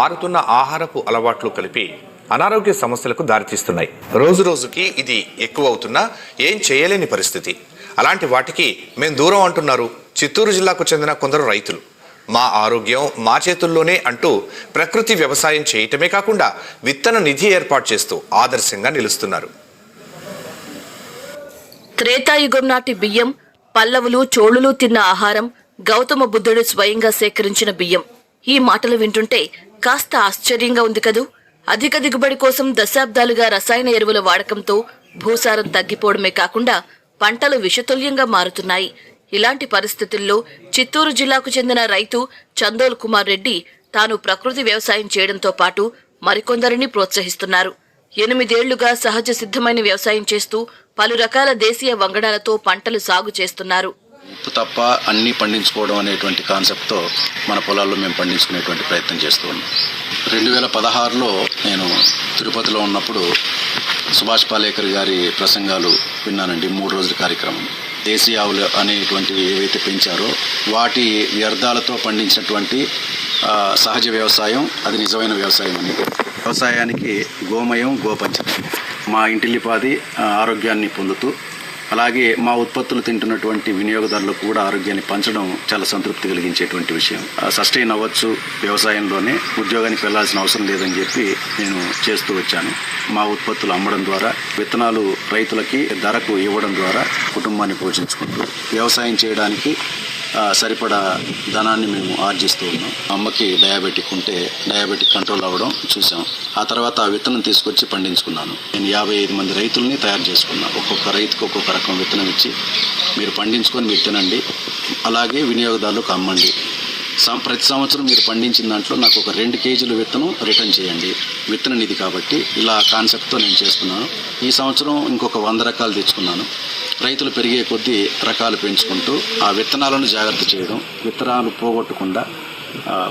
మారుతున్న ఆహారపు అలవాట్లు కలిపి అనారోగ్య సమస్యలకు దారితీస్తున్నాయి. రోజు రోజుకి ఇది ఎక్కువ అవుతున్నా ఏం చేయలేని పరిస్థితి. అలాంటి వాటికి మేము దూరం అంటున్నారు. చిత్తూరు జిల్లాకు చెందిన కొందరు రైతులు. మా ఆరోగ్యం మా చేతుల్లోనే అంటూ ప్రకృతి వ్యవసాయం చేయటమే కాకుండా విత్తన నిధి ఏర్పాటు చేస్తూ ఆదర్శంగా నిలుస్తున్నారు. త్రేతాయుగం నాటి బియ్యం పల్లవులు చోళులు తిన్న ఆహారం గౌతమ బుద్ధుడు స్వయంగా సేకరించిన బియ్యం. ఈ మాటలు వింటుంటే కాస్త ఆశ్చర్యంగా ఉంది కదూ. అధిక దిగుబడి కోసం దశాబ్దాలుగా రసాయన ఎరువుల వాడకంతో భూసారం తగ్గిపోవడమే కాకుండా పంటలు విషతుల్యంగా మారుతున్నాయి. ఇలాంటి పరిస్థితుల్లో చిత్తూరు జిల్లాకు చెందిన రైతు చందోల్ కుమార్ రెడ్డి తాను ప్రకృతి వ్యవసాయం చేయడంతో పాటు మరికొందరిని ప్రోత్సహిస్తున్నారు. ఎనిమిదేళ్ళుగా సహజ సిద్ధమైన వ్యవసాయం చేస్తూ పలు రకాల దేశీయ వంగడాలతో పంటలు సాగు చేస్తున్నారు. ఉప్పు తప్ప అన్నీ పండించుకోవడం అనేటువంటి కాన్సెప్ట్తో మన పొలాల్లో మేము పండించుకునేటువంటి ప్రయత్నం చేస్తూ ఉన్నాం. రెండు వేల పదహారులో నేను తిరుపతిలో ఉన్నప్పుడు సుభాష్ పాలేకర్ గారి ప్రసంగాలు విన్నానండి. మూడు రోజుల కార్యక్రమం. దేశీయ ఆవులు అనేటువంటివి ఏవైతే పెంచారో వాటి వ్యర్థాలతో పండించినటువంటి సహజ వ్యవసాయం అది నిజమైన వ్యవసాయం అని వ్యవసాయానికి గోమయం గోపంచం మా ఇంటిల్లిపాది ఆరోగ్యాన్ని పొందుతూ అలాగే మా ఉత్పత్తులు తింటున్నటువంటి వినియోగదారులకు కూడా ఆరోగ్యాన్ని పంచడం చాలా సంతృప్తి కలిగించేటువంటి విషయం. సస్టైన్ అవ్వచ్చు వ్యవసాయంలోనే ఉద్యోగానికి వెళ్ళాల్సిన అవసరం లేదని చెప్పి నేను చేస్తూ వచ్చాను. మా ఉత్పత్తులు అమ్మడం ద్వారా విత్తనాలు రైతులకి ధరకు ఇవ్వడం ద్వారా కుటుంబాన్ని పోషించుకుంటూ వ్యవసాయం చేయడానికి సరిపడా ధనాన్ని మేము ఆర్జిస్తూ ఉన్నాం. అమ్మకి డయాబెటిక్ ఉంటే డయాబెటిక్ కంట్రోల్ అవ్వడం చూసాం ఆ తర్వాత ఆ విత్తనం తీసుకొచ్చి పండించుకున్నాను. నేను యాభై ఐదు మంది రైతుల్ని తయారు చేసుకున్నాను ఒక్కొక్క రైతుకు ఒక్కొక్క రకం విత్తనం ఇచ్చి మీరు పండించుకొని మీరు తినండి. అలాగే వినియోగదారులకు అమ్మండి. ప్రతి సంవత్సరం మీరు పండించిన దాంట్లో నాకు ఒక రెండు కేజీలు విత్తనం రిటర్న్ చేయండి. విత్తన నిధి కాబట్టి ఇలా కాన్సెప్ట్తో నేను చేస్తున్నాను. ఈ సంవత్సరం ఇంకొక వంద రకాలు తెచ్చుకున్నాను. రైతులు పెరిగే కొద్దీ రకాలు పెంచుకుంటూ ఆ విత్తనాలను జాగ్రత్త చేయడం విత్తనాలు పోగొట్టకుండా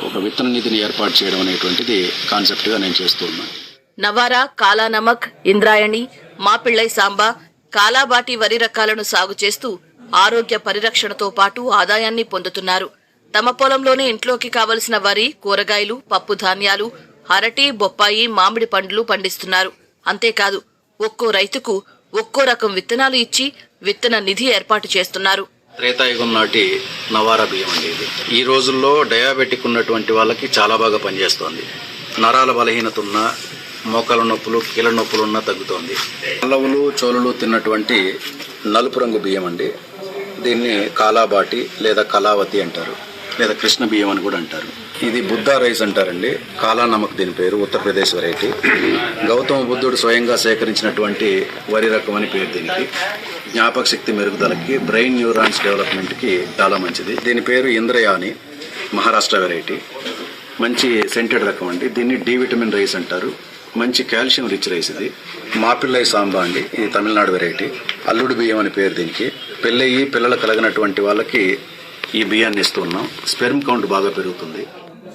ఒక విత్తన నిధిని ఏర్పాటు చేయడం అనేటువంటిది కాన్సెప్ట్గా నేను చేస్తూ ఉన్నాను. నవారా కాలా నమక్ ఇంద్రాయణి మాపిళ్ళై సాంబా కాలాబాటి వరి రకాలను సాగు చేస్తూ ఆరోగ్య పరిరక్షణతో పాటు ఆదాయాన్ని పొందుతున్నారు. తమ పొలంలోనే ఇంట్లోకి కావలసిన వరి కూరగాయలు పప్పు ధాన్యాలు అరటి బొప్పాయి మామిడి పండ్లు పండిస్తున్నారు. అంతేకాదు ఒక్కో రైతుకు ఒక్కో రకం విత్తనాలు ఇచ్చి విత్తన నిధి ఏర్పాటు చేస్తున్నారు. త్రేతాయుగం నాటి నవారా బియ్యం అండి ఇది. ఈ రోజుల్లో డయాబెటిక్ ఉన్నటువంటి వాళ్ళకి చాలా బాగా పనిచేస్తోంది. నరాల బలహీనత ఉన్న మోకాల నొప్పులు కీళ్ళ నొప్పులు ఉన్నా తగ్గుతోంది. పల్లవులు చోలులు తిన్నటువంటి నలుపు రంగు బియ్యం అండి. దీన్ని కాలాబాటి లేదా కళావతి అంటారు. లేదా కృష్ణ బియ్యం అని కూడా అంటారు. ఇది బుద్ధా రైస్ అంటారండి. కాలా నమక్ దీని పేరు ఉత్తరప్రదేశ్ వెరైటీ. గౌతమ బుద్ధుడు స్వయంగా సేకరించినటువంటి వరి రకం అని పేరు దీనికి. జ్ఞాపక శక్తి మెరుగుదలకి బ్రెయిన్ న్యూరాన్స్ డెవలప్మెంట్కి చాలా మంచిది. దీని పేరు ఇంద్రయాని మహారాష్ట్ర వెరైటీ. మంచి సెంటెడ్ రకం అండి. దీన్ని డి విటమిన్ రైస్ అంటారు. మంచి కాల్షియం రిచ్ రైస్ ఇది. మాపిల్లై సాంబా అండి. ఇది తమిళనాడు వెరైటీ. అల్లుడు బియ్యం అని పేరు దీనికి. పెళ్ళయి పిల్లలు కలిగినటువంటి వాళ్ళకి ఈ బియ్యాన్ని ఇస్తున్నాం. స్పెర్మ్ కౌంట్ బాగా పెరుగుతుంది.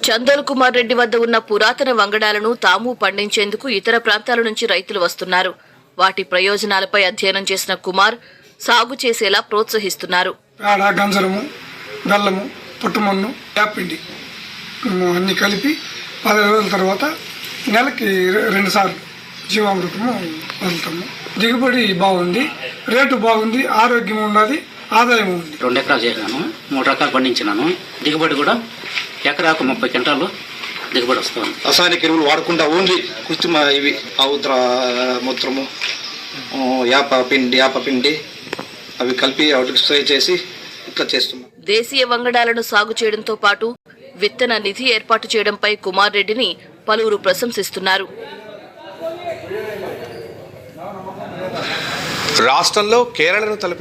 చందోల్ కుమార్ రెడ్డి వద్ద ఉన్న పురాతన వంగడాలను తాము పండించేందుకు ఇతర ప్రాంతాల నుంచి రైతులు వస్తున్నారు. వాటి ప్రయోజనాలపై అధ్యయనం చేసిన కుమార్ సాగు చేసేలా ప్రోత్సహిస్తున్నారు. పేడ గంజరము బెల్లము పుట్టుమన్ను మేము అన్ని కలిపి పదిహేను రోజుల తర్వాత నెలకి రెండు సార్లు జీవామృతము వదులుతాము. దిగుబడి బాగుంది రేటు బాగుంది ఆరోగ్యం ఉన్నది ఆదాయం ఉంది. రెండు ఎకరాలు చేసినాను మూడు రకాలు పండించినాను. దిగుబడి కూడా ఎకరాకు ముప్పై క్వింటాలు దిగుబడి వస్తుంది. రసాయనిక ఎరువులు వాడకుండా ఓన్లీ కృత్రిమ ఇవి ఆవుద్ర మూత్రము యాప పిండి యాప పిండి అవి కలిపి వాటికి స్ప్రే చేసి ఇట్లా చేస్తున్నాం. దేశీయ వంగడాలను సాగు చేయడంతో పాటు విత్తన నిధి ఏర్పాటు చేయడంపై కుమార్ రెడ్డిని పలువురు ప్రశంసిస్తున్నారు. రాష్ట్రంలో కేరళను తలపి